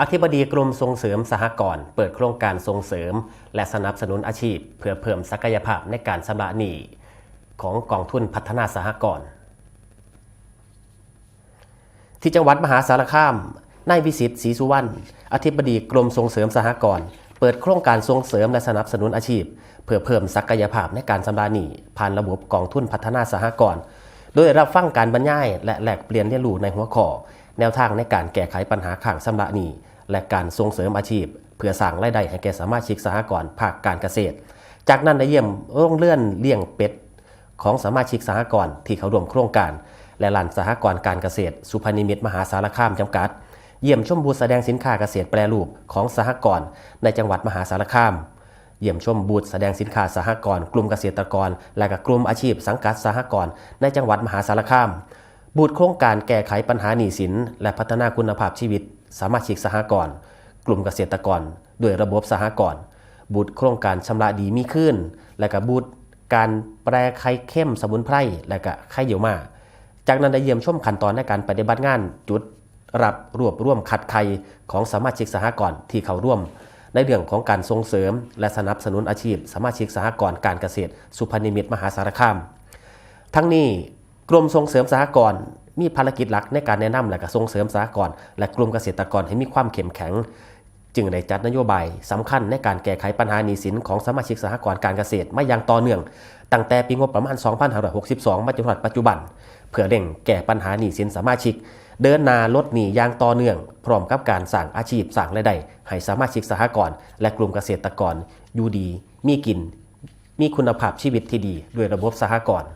อธิบดีกรมส่งเสริมสหกรณ์เปิดโครงการส่งเสริม และสนับสนุนอาชีพ เพื่อเพิ่มศักยภาพในการชำระหนี้ของกองทุนพัฒนาสหกรณ์ที่จังหวัดมหาสารคาม นายวิสิตศรีสุวรรณ อธิบดีกรมส่งเสริมสหกรณ์เปิดโครงการส่งเสริมและสนับสนุนอาชีพ เพื่อเพิ่มศักยภาพในการชำระหนี้ผ่านระบบกองทุนพัฒนาสหกรณ์ โดยรับฟังการบรรยายและแลกเปลี่ยนเรียนรู้ในหัวข้อ แนวทางในการแก้ไขปัญหาข้างชำระหนี้และการส่งเสริมอาชีพ เพื่อสร้างรายได้ให้แก่สมาชิกสหกรณ์ภาคการเกษตร จากนั้นได้เยี่ยมโรงเลื่อนเลี้ยงเป็ดของสมาชิกสหกรณ์ที่เขาร่วมโครงการ และลานสหกรณ์การเกษตร สุพรรณนิมิตมหาสารคามจำกัด เยี่ยมชมบูธแสดงสินค้าเกษตรแปรรูปของสหกรณ์ในจังหวัดมหาสารคาม เยี่ยมชมบูธแสดงสินค้าสหกรณ์กลุ่มเกษตรกร และก็กลุ่มอาชีพสังกัดสหกรณ์ในจังหวัดมหาสารคาม บูธโครงการแก้ไขปัญหาหนี้สิน และพัฒนาคุณภาพชีวิตสมาชิกสหกรณ์กลุ่มเกษตรกร ด้วยระบบสหกรณ์บูธโครงการชำระดีมีขึ้น และก็บูธการแปรไข่เข้มสมุนไพรและก็ไข่เยี่ยวมา จากนั้นได้เยี่ยมชมขั้นตอนในการปฏิบัติงานจุดรับรวบร่วมขัดไข่ของสมาชิกสหกรณ์ที่เข้าร่วม ในเรื่องของการส่งเสริม และสนับสนุนอาชีพ สมาชิกสหกรณ์การเกษตร สุพรรณมิตรมหาสารคาม ทั้งนี้ กรมส่งเสริมสหกรณ์มีภารกิจหลักในการแนะนำและก็ส่งเสริมสหกรณ์และกลุ่มเกษตรกรให้มีความเข้มแข็ง จึงได้จัดนโยบายสำคัญในการแก้ไขปัญหาหนี้สินของสมาชิกสหกรณ์การเกษตรมาอย่างต่อเนื่อง ตั้งแต่ปีงบประมาณ 2562 มาจนถึงปัจจุบัน เพื่อเร่งแก้ปัญหาหนี้สินสมาชิก เดินหนาลดหนี้อย่างต่อเนื่อง พร้อมกับการสร้างอาชีพสร้างรายได้ให้สมาชิกสหกรณ์และกลุ่มเกษตรกรอยู่ดี มีกิน มีคุณภาพชีวิตที่ดีด้วยระบบสหกรณ์